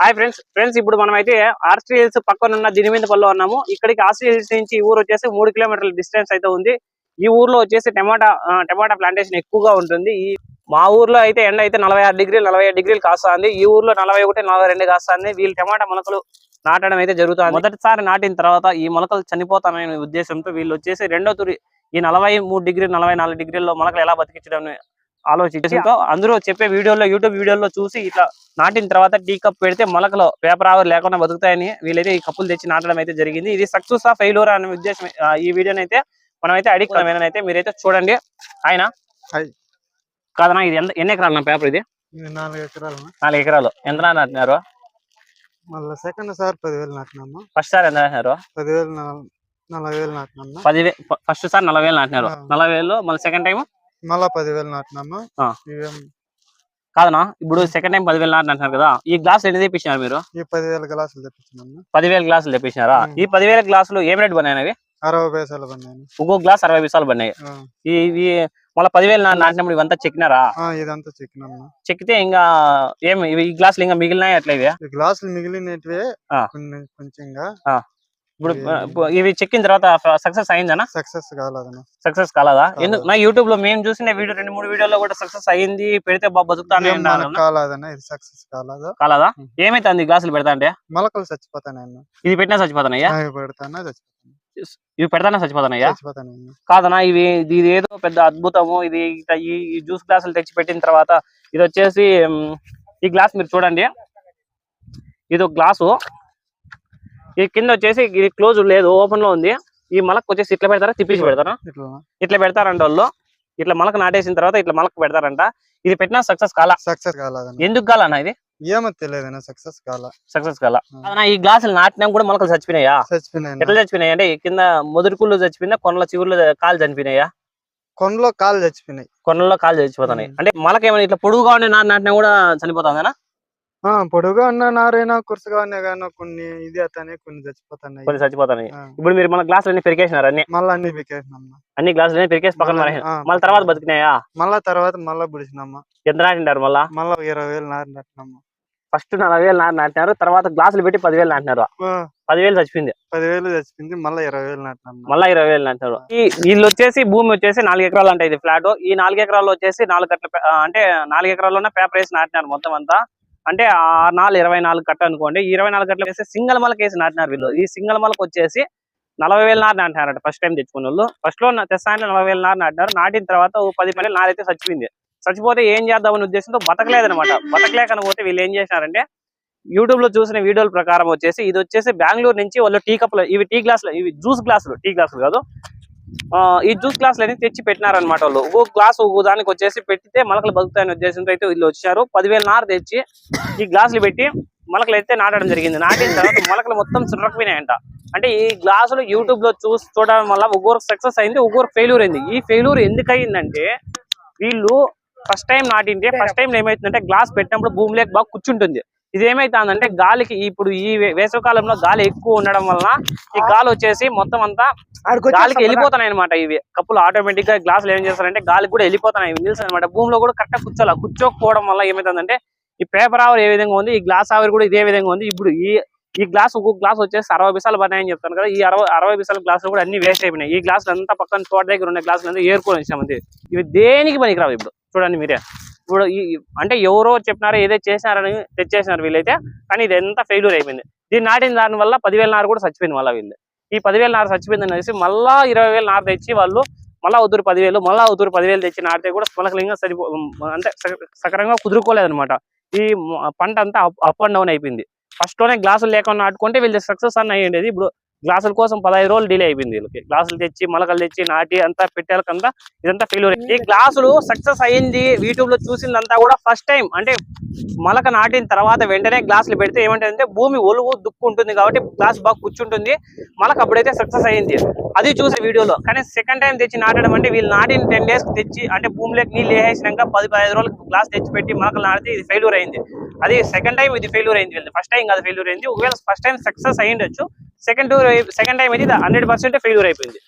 Hi friends friends ఇప్పుడు మనం అయితే ఆర్సీ హిల్స్ పక్కన ఉన్న దినిమిందపల్లిలో ఉన్నాము. ఇక్కడికి ఆర్సీ హిల్స్ నుంచి ఊరు వచ్చేసి మూడు కిలోమీటర్ల డిస్టెన్స్ అయితే ఉంది. ఈ ఊర్లో వచ్చేసి టమాటా టమాటా ప్లాంటేషన్ ఎక్కువగా ఉంటుంది. ఈ మా ఊర్లో అయితే ఎండ అయితే నలభై ఆరు డిగ్రీలు నలభై ఏడు డిగ్రీలు కాస్తుంది. ఈ ఊర్లో నలభై ఒకటి నలభై రెండు కాస్తుంది. వీళ్ళు టమాటా మొలకలు నాటడం అయితే జరుగుతుంది. మొదటిసారి నాటిన తర్వాత ఈ మొలకలు చనిపోతాననే ఉద్దేశంతో వీళ్ళు వచ్చేసి రెండో తూరి ఈ నలభై మూడు డిగ్రీ నలభై నాలుగు డిగ్రీల్లో మొలకలు ఎలా బతికించడం అని ఆలోచించడంతో అందరూ చెప్పే వీడియోలో యూట్యూబ్ వీడియోలో చూసి ఇట్లా నాటిన తర్వాత టీ కప్ పెడితే మొలకలో పేపర్ ఆవర్ లేకుండా బతుకుతాయని వీళ్ళైతే ఈ కప్పులు తెచ్చి నాటడం అయితే జరిగింది. ఇది సక్సెస్ ఆ ఫెయిల్యూర్ అనే ఉద్దేశం ఈ వీడియోని అయితే మనమైతే అడిగి అయితే మీరైతే చూడండి. ఆయన. కాదనా ఇది ఎంత ఎన్ని ఎకరాలు నా పేపర్ ఇది? నాలుగు ఎకరాలు నాలుగు ఎకరాలు. ఎంత నాటినారు? మళ్ళీ సెకండ్ సార్ పదివేలు నాటినాము ఫస్ట్ సార్ ఎంత నాటినారు? పదివేలు నాల్- నలభై వేలు నాటినాము పదివే ఫస్ట్ సార్ నలభై వేలు నాటినారు. నలభై వేలు మళ్ళీ సెకండ్ టైం మళ్ళా పదివేలు నాటినాము. ఇవేం కాదనా ఇప్పుడు సెకండ్ టైం పదివేలు నాటినారు కదా ఈ గ్లాస్ ఎన్ని తెప్పించినారు మీరు? ఈ పదివేల గ్లాసులు తెప్పించినాము? పదివేల గ్లాసులు తెప్పించినారా. ఈ పదివేల గ్లాసులు ఏం రేట్ పడినాయి అరవై పైసలు పడినాయి ఒక్కొక్క గ్లాస్ అరవై పైసలు పడినాయి ఇవి మళ్ళీ పదివేలు నా- నాటినప్పుడు ఇవంతా చెక్కినారా? ఇదంతా చెక్కినాము. చెక్కితే ఇంకా ఏం ఇవి ఈ గ్లాసులు ఇంకా మిగిలినాయి అట్లా ఇవి? గ్లాసులు మిగిలినటివే ఆ. ఇప్పుడు ఇవి- చెక్కిన తర్వాత సక్సెస్ అయిందనా? సక్సెస్ కాలేదన్న. సక్సెస్ కాలదా. ఎందుకు నా యూట్యూబ్లో మేము చూసిన వీడియో రెండు మూడు వీడియోలో కూడా సక్సెస్ అయింది పెడితే బాగా బతుకుతానే ఇది సక్సెస్ కాలేదు? కాలదా? ఉం. ఏమైతుంది? గ్లాసులు పెడతా అంటే? మొలకలు చచ్చిపోతానన్న ఇది పెట్టినా చచ్చిపోతానయ్యా పెడతానా చచ్చిపోతాను? ఇవి పెడతానే చచ్చిపోతానయ్యా కాదనా ఇవి ఇది ఏదో పెద్ద అద్భుతము. ఇది ఈ జ్యూస్ గ్లాసులు తెచ్చి పెట్టిన తర్వాత ఇది వచ్చేసి ఈ గ్లాస్ మీరు చూడండి. ఇది ఒక గ్లాసు. ఈ కింద వచ్చేసి ఇది క్లోజ్ లేదు ఓపెన్లో ఉంది. ఈ మలక్ వచ్చేసి ఇట్లా పెడతారా తిప్పించి పెడతారా? ఇట్లా పెడతారంట వాళ్ళు. ఇట్లా మలక నాటేసిన తర్వాత ఇట్లా మలక పెడతారంట. ఇది పెట్టినా సక్సెస్ కాల? సక్సెస్ కాలేదన్న. ఎందుకు కాలన్నా ఇది? ఏమో తెలియదన్న సక్సెస్ కాల. సక్సెస్ కాల? ఈ గ్లాసులు నాటినా కూడా మొలకలు చచ్చిపోయినాయా? చచ్చిపోయినాయి ఎట్లా చచ్చిపోయినాయి అంటే కింద ముదురుకుళ్ళు చచ్చిపోయినా కొనల చిగుర్లు కాలు చనిపోయినాయా? కొండలో కాలు చచ్చిపోయినాయి. కొనల్లో కాలు చచ్చిపోతున్నాయి. అంటే మొలక ఏమైనా ఇట్లా పొడుగుగా ఉండి నాటి నాటినా కూడా చనిపోతుందా ఆ పొడుగా ఉన్న నారైనా కురుసగా ఉన్నా కానీ కొన్ని ఇది అతనే కొన్ని చచ్చిపోతున్నాయి కొన్ని చచ్చిపోతున్నాయి ఇప్పుడు మీరు మన గ్లాసులు అన్ని పెరికేసినారు అన్ని? మళ్ళా అన్ని బికేసినమ్మా అన్ని గ్లాసులు అన్ని పెరికేసి పక్కన మళ్ళా- తర్వాత బతికినాయా? మళ్ళా తర్వాత మళ్ళా బుడిచినమ్మా ఎంత నాటినారు మళ్ళా? మళ్ళా ఇరవై వేలు నారినట్టునమ్మా ఫస్ట్ నలభై వేలు నాటి నాటినారు తర్వాత గ్లాసులు పెట్టి పదివేలు నాటినారు. పదివేలు చచ్చిపోయింది. పదివేలు చచ్చిపోయింది మళ్ళా ఇరవై వేలు నాటినమ్మా మళ్ళా ఇరవై వేలు నాటినారు. ఈ వీళ్ళు వచ్చేసి భూమి వచ్చేసి నాలుగు ఎకరాలు అంటే ఇది ఫ్లాట్. ఈ నాలుగు ఎకరాల్లో వచ్చేసి నాలుగు అంటే నాలుగు ఎకరాల్లోనే పేపర్ వేసి నాటినారు మొత్తం అంతా. అంటే ఆరు నాలుగు ఇరవై నాలుగు కట్ట అనుకోండి. ఇరవై నాలుగు కట్టలు వేసి సింగల్ మలకి వేసి నాటినారు వీళ్ళు. ఈ సింగల్ మలకి వచ్చేసి నలభై వేలు నారు నాటినారట ఫస్ట్ టైం తెచ్చుకున్న వాళ్ళు. ఫస్ట్లో తెస్తా నలభై వేలు నారు నాటినారు నాటిన తర్వాత పది పని నారైతే చచ్చిపోయింది. చచ్చిపోతే ఏం చేద్దామని ఉద్దేశంతో బతకలేదనమాట బతకలేకని పోతే వీళ్ళు ఏం చేసినారంటే యూట్యూబ్లో చూసిన వీడియోల ప్రకారం వచ్చేసి ఇది వచ్చేసి బెంగళూరు నుంచి వాళ్ళు టీ కప్లు ఇవి టీ గ్లాసులు ఇవి జ్యూస్ గ్లాసులు టీ గ్లాసులు కాదు. ఈ జ్యూస్ గ్లాసులు అనేది తెచ్చి పెట్టినారనమాట వాళ్ళు. ఒక్కొక్క గ్లాస్ ఒక్కో దానికి వచ్చేసి పెట్టితే మొలకలు బతుకుతాయని ఉద్దేశంతో అయితే వీళ్ళు వచ్చారు. పదివేల నారు తెచ్చి ఈ గ్లాసులు పెట్టి మొలకలు అయితే నాటడం జరిగింది. నాటిన తర్వాత మొలకలు మొత్తం చుట్టకపోయినాయంట అంటే ఈ గ్లాసులు యూట్యూబ్లో చూసి చూడడం వల్ల ఒక్కొక్క సక్సెస్ అయింది ఒక్కొక్క ఫెయిల్యూర్ అయింది. ఈ ఫెయిల్యూర్ ఎందుకు అయిందంటే వీళ్ళు ఫస్ట్ టైం నాటింటే ఫస్ట్ టైం ఏమైతుందంటే గ్లాస్ పెట్టినప్పుడు భూమిలోకి బాగా కూర్చుంటుంది. ఇది ఏమైతుందంటే గాలికి ఇప్పుడు ఈ వేసవికాలంలో గాలి ఎక్కువ ఉండడం వలన ఈ గాలి వచ్చేసి మొత్తం అంతా గాలికి వెళ్ళిపోతున్నాయి అనమాట ఇవి. కప్పులు ఆటోమేటిక్గా గ్లాసులు ఏం చేస్తారంటే గాలికి కూడా వెళ్ళిపోతున్నాయి. నిల్స్ అనమాట భూమిలో కూడా కరెక్ట్ కూర్చోాలి కూర్చోకపోవడం వల్ల ఏమైతుందంటే ఈ పేపర్ ఆవర్ ఏ విధంగా ఉంది ఈ గ్లాస్ ఆవర్ కూడా ఇదే విధంగా ఉంది. ఇప్పుడు ఈ ఈ గ్లాస్ ఒక్కొక్క గ్లాస్ వచ్చేసి అరవై బిసాలు పడినాయని చెప్తాను కదా. ఈ అరవై అరవై బిసాల గ్లాసులు కూడా అన్ని వేస్ట్ అయిపోయినాయి. ఈ గ్లాసులు అంతా పక్కన తోట దగ్గర ఉన్న గ్లాసులు అంతా అంతే. ఇవి దేనికి పనికిరావు ఇప్పుడు? చూడండి మీరే. ఇప్పుడు ఈ అంటే ఎవరో చెప్పినారో ఏదో చేసినారని తెచ్చేసినారు వీళ్ళైతే కానీ ఇది ఎంత ఫెయిల్యూర్ అయిపోయింది. దీన్ని నాటిన దాని వల్ల పదివేల నారు కూడా చచ్చిపోయింది మళ్ళీ వీళ్ళు. ఈ పదివేల నారు చచ్చిపోయింది అనేసి మళ్ళా ఇరవై వేల నారు తెచ్చి వాళ్ళు మళ్ళా ఉదురు పదివేలు మళ్ళా ఉదురు పదివేలు తెచ్చి నాటితే కూడా స్మలకలింగా సరిపో అంటే సకరంగా సక్రంగా కుదురుకోలేదన్నమాట. ఈ పంట అంతా అప్ అండ్ డౌన్ అయిపోయింది. ఫస్ట్లోనే గ్లాసులు లేకుండా నాటుకుంటే వీళ్ళు సక్సెస్ అన్న అయ్యేది ఇప్పుడు గ్లాసుల కోసం పదహైదు రోజులు డిలే అయిపోయింది వీళ్ళకి. గ్లాసులు తెచ్చి మొలకలు తెచ్చి నాటి అంతా పెట్టేలకంతా ఇదంతా ఫెయిల్యూర్ ఈ గ్లాసులు సక్సెస్ అయింది యూట్యూబ్లో చూసిందంతా కూడా ఫస్ట్ టైం అంటే మొలక నాటిన తర్వాత వెంటనే గ్లాసులు పెడితే ఏమంటే భూమి ఒలువు దుక్కు ఉంటుంది కాబట్టి గ్లాస్ బాగా కూర్చుంటుంది. మొలక అప్పుడైతే సక్సెస్ అయింది అది చూసే వీడియోలో కానీ సెకండ్ టైం తెచ్చి నాటడం అంటే వీళ్ళు నాటిన టెన్ డేస్ తెచ్చి అంటే భూమిలోకి నీళ్ళు వేసేసినాక పది పదిహేను రోజులు గ్లాస్ తెచ్చి పెట్టి మొలకలు నాటితే ఇది ఫెయిల్యూర్ అయింది. అది సెకండ్ టైం ఇది ఫెయిల్యూర్ అయింది వీళ్ళు ఫస్ట్ టైం కాదు ఫెయిల్యూర్ అయింది. ఒకవేళ ఫస్ట్ టైం సక్సెస్ అయ్యిండొచ్చు. సెకండ్ సెకండ్ టైం అయితే హండ్రెడ్ పర్సెంట్ ఫెయిల్యూర్ అయిపోయింది.